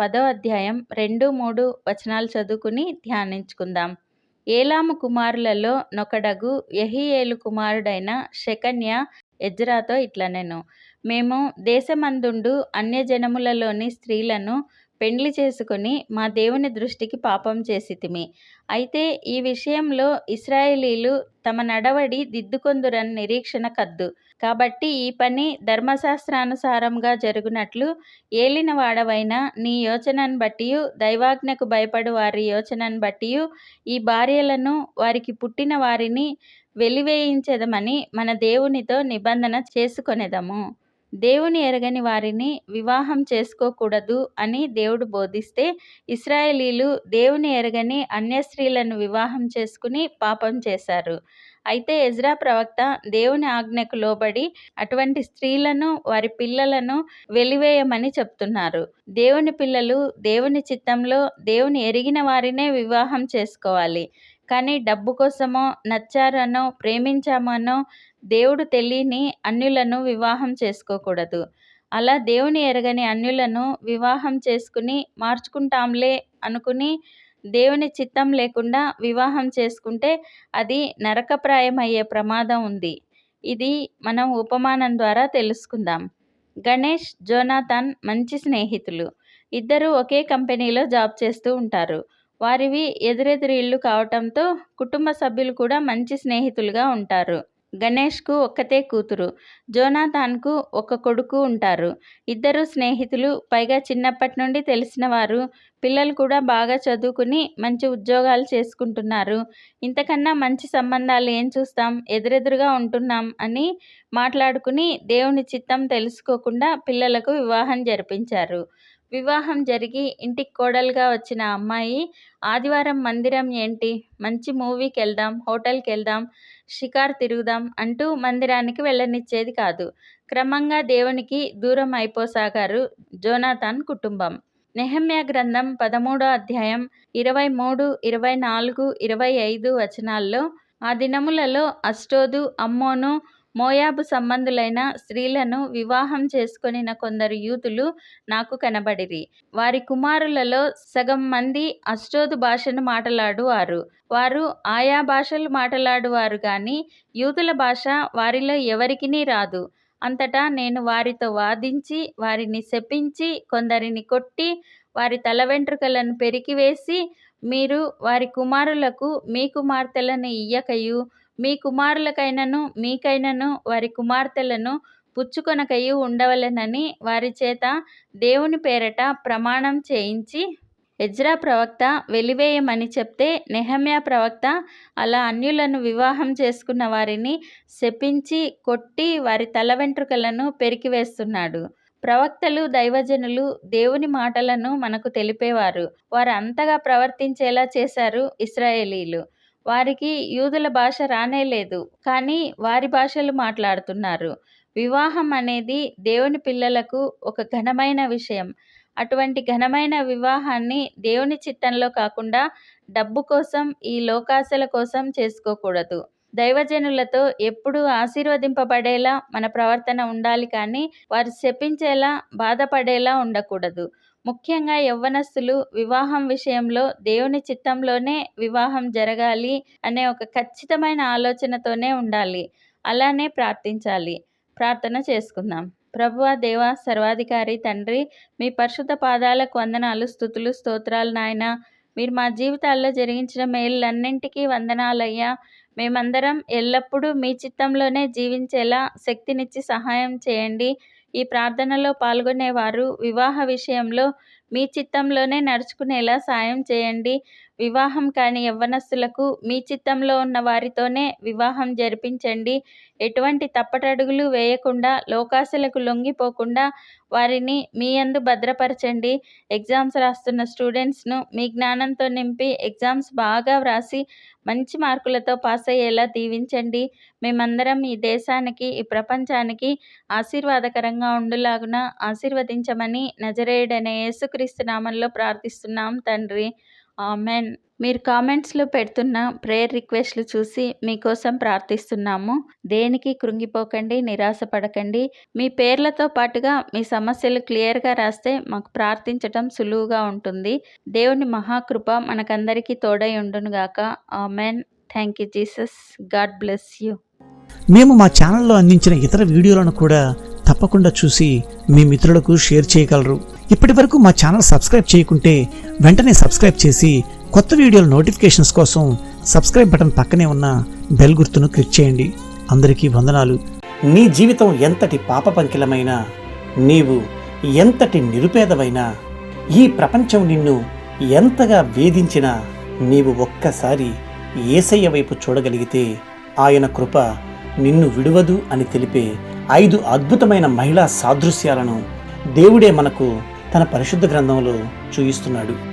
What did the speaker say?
పదో అధ్యాయం రెండు మూడు వచనాలు చదువుకుని ధ్యానించుకుందాం. ఏలాము కుమారులలో నొకడగు యెహీయేలు కుమారుడైన శకన్య ఎజ్రాతో ఇట్లనెను. మేము దేశమందుండు అన్యజనములలోని స్త్రీలను పెండ్లి చేసుకుని మా దేవుని దృష్టికి పాపం చేసితిమి. అయితే ఈ విషయంలో ఇస్రాయేలీలు తమ నడవడి దిద్దుకొందురని నిరీక్షణ కద్దు. కాబట్టి ఈ పని ధర్మశాస్త్రానుసారంగా జరుగునట్లు ఏలినవాడవైన నీ యోచనను బట్టి దైవాజ్ఞకు భయపడు వారి యోచనను బట్టి ఈ భార్యలను వారికి పుట్టిన వారిని వెలివేయించదమని మన దేవునితో నిబంధన చేసుకొనేదము. దేవుని ఎరగని వారిని వివాహం చేసుకోకూడదు అని దేవుడు బోధిస్తే ఇస్రాయేలీలు దేవుని ఎరగని అన్య స్త్రీలను వివాహం చేసుకుని పాపం చేశారు. అయితే ఎజ్రా ప్రవక్త దేవుని ఆజ్ఞకు లోబడి అటువంటి స్త్రీలను వారి పిల్లలను వెలివేయమని చెప్తున్నారు. దేవుని పిల్లలు దేవుని చిత్తంలో దేవుని ఎరిగిన వారినే వివాహం చేసుకోవాలి. కానీ డబ్బు కోసమో నచ్చారనో ప్రేమించామనో దేవుడు తెలియని అన్యులను వివాహం చేసుకోకూడదు. అలా దేవుని ఎరగని అన్యులను వివాహం చేసుకుని మార్చుకుంటాంలే అనుకుని దేవుని చిత్తం లేకుండా వివాహం చేసుకుంటే అది నరకప్రాయమయ్యే ప్రమాదం ఉంది. ఇది మనం ఉపమానం ద్వారా తెలుసుకుందాం. గణేష్ జోనాథన్ మంచి స్నేహితులు. ఇద్దరు ఒకే కంపెనీలో జాబ్ చేస్తూ ఉంటారు. వారివి ఎదురెదురు ఇల్లు కావటంతో కుటుంబ సభ్యులు కూడా మంచి స్నేహితులుగా ఉంటారు. గణేష్కు ఒక్కతే కూతురు. జోనాథాన్కు ఒక కొడుకు ఉంటారు. ఇద్దరు స్నేహితులు పైగా చిన్నప్పటి నుండి తెలిసిన వారు పిల్లలు కూడా బాగా చదువుకుని మంచి ఉద్యోగాలు చేసుకుంటున్నారు. ఇంతకన్నా మంచి సంబంధాలు ఏం చూస్తాం? ఎదురెదురుగా ఉంటున్నాం అని మాట్లాడుకుని దేవుని చిత్తం తెలుసుకోకుండా పిల్లలకు వివాహం జరిపించారు. వివాహం జరిగి ఇంటికి కోడలుగా వచ్చిన అమ్మాయి ఆదివారం మందిరం ఏంటి? మంచి మూవీకి వెళ్దాం హోటల్కి వెళ్దాం షికార్ తిరుగుదాం అంటూ మందిరానికి వెళ్ళనిచ్చేది కాదు. క్రమంగా దేవునికి దూరం అయిపోసాగారు జోనాథాన్ కుటుంబం. నెహమ్యా గ్రంథం పదమూడో అధ్యాయం ఇరవై మూడు ఇరవై నాలుగు ఇరవై ఐదు వచనాల్లో ఆ దినములలో అష్టోదు అమ్మోను మోయాబు సంబంధులైన స్త్రీలను వివాహం చేసుకొనిన కొందరు యూతులు నాకు కనబడిరి. వారి కుమారులలో సగం మంది అష్టోదు భాషను మాటలాడువారు. వారు ఆయా భాషలు మాటలాడువారు కానీ యూతుల భాష వారిలో ఎవరికినీ రాదు. అంతటా నేను వారితో వాదించి వారిని శపించి కొందరిని కొట్టి వారి తల వెంట్రుకలను పెరికివేసి మీరు వారి కుమారులకు మీ కుమార్తెలను ఇయ్యకయు. మీ కుమారులకైనను మీకైనను వారి కుమార్తెలను పుచ్చుకొనకయు ఉండవలెనని వారి చేత దేవుని పేరట ప్రమాణం చేయించి ఎజ్రా ప్రవక్త వెలివేయమని చెప్తే నెహమ్యా ప్రవక్త అలా అన్యులను వివాహం చేసుకున్న వారిని శపించి కొట్టి వారి తల వెంట్రుకలను పెరికివేస్తున్నాడు. ప్రవక్తలు దైవజనులు దేవుని మాటలను మనకు తెలిపేవారు. వారు అంతగా ప్రవర్తించేలా చేశారు ఇస్రాయేలీలు వారికి యూదుల భాష రానే లేదు. కానీ వారి భాషలు మాట్లాడుతున్నారు. వివాహం అనేది దేవుని పిల్లలకు ఒక ఘనమైన విషయం. అటువంటి ఘనమైన వివాహాన్ని దేవుని చిత్తంలో కాకుండా డబ్బు కోసం ఈ లోకాశల కోసం చేసుకోకూడదు. దైవజనులతో ఎప్పుడూ ఆశీర్వదింపబడేలా మన ప్రవర్తన ఉండాలి కానీ వారు శపించేలా బాధపడేలా ఉండకూడదు. ముఖ్యంగా యవ్వనస్తులు వివాహం విషయంలో దేవుని చిత్తంలోనే వివాహం జరగాలి అనే ఒక ఖచ్చితమైన ఆలోచనతోనే ఉండాలి. అలానే ప్రార్థించాలి. ప్రార్థన చేసుకుందాం. ప్రభువ దేవ సర్వాధికారి తండ్రి మీ పరిశుద్ధ పాదాలకు వందనాలు స్థుతులు స్తోత్రాలు నాయన. మీరు మా జీవితాల్లో జరిగించిన మేళ్ళన్నింటికీ వందనాలయ్యా. మేమందరం ఎల్లప్పుడూ మీ చిత్తంలోనే జీవించేలా శక్తినిచ్చి సహాయం చేయండి. ఈ ప్రార్థనలో పాల్గొనేవారు. వివాహ విషయంలో మీ చిత్తంలోనే నడుచుకునేలా సాయం చేయండి. వివాహం కాని యవ్వనస్తులకు మీ చిత్తంలో ఉన్న వారితోనే వివాహం జరిపించండి. ఎటువంటి తప్పటడుగులు వేయకుండా లోకాసులకు లొంగిపోకుండా వారిని మీ అందు భద్రపరచండి. ఎగ్జామ్స్ రాస్తున్న స్టూడెంట్స్ను మీ జ్ఞానంతో నింపి ఎగ్జామ్స్ బాగా వ్రాసి మంచి మార్కులతో పాస్ అయ్యేలా దీవించండి. మేమందరం ఈ దేశానికి ఈ ప్రపంచానికి ఆశీర్వాదకరంగా ఉండులాగున ఆశీర్వదించమని నజరేయుడనే యేసుక్రీస్తు నామంలో ప్రార్థిస్తున్నాం తండ్రి. ఆమెన్. మీరు కామెంట్స్లో పెడుతున్న ప్రేయర్ రిక్వెస్ట్లు చూసి మీకోసం ప్రార్థిస్తున్నాము. దేనికి కృంగిపోకండి నిరాశపడకండి. మీ పేర్లతో పాటుగా మీ సమస్యలు క్లియర్గా రాస్తే మాకు ప్రార్థించటం సులువుగా ఉంటుంది. దేవుని మహాకృప మనకందరికీ తోడై ఉండునుగాక amen. Thank you Jesus. God bless you. మేము మా ఛానల్లో అందించిన ఇతర వీడియోలను కూడా తప్పకుండా చూసి మీ మిత్రులకు షేర్ చేయగలరు. ఇప్పటి వరకు మా ఛానల్ సబ్స్క్రైబ్ చేయకుంటే వెంటనే సబ్స్క్రైబ్ చేసి కొత్త వీడియోల నోటిఫికేషన్స్ కోసం సబ్స్క్రైబ్ బటన్ పక్కనే ఉన్న బెల్ గుర్తును క్లిక్ చేయండి. అందరికీ వందనాలు. నీ జీవితం ఎంతటి పాపపంకిలమైనా నీవు ఎంతటి నిరుపేదవైనా ఈ ప్రపంచం నిన్ను ఎంతగా వేధించినా నీవు ఒక్కసారి ఏసయ్య వైపు చూడగలిగితే ఆయన కృప నిన్ను విడువదు అని తెలిపే ఐదు అద్భుతమైన మహిళా సాదృశ్యాలను దేవుడే మనకు తన పరిశుద్ధ గ్రంథంలో చూయిస్తున్నాడు.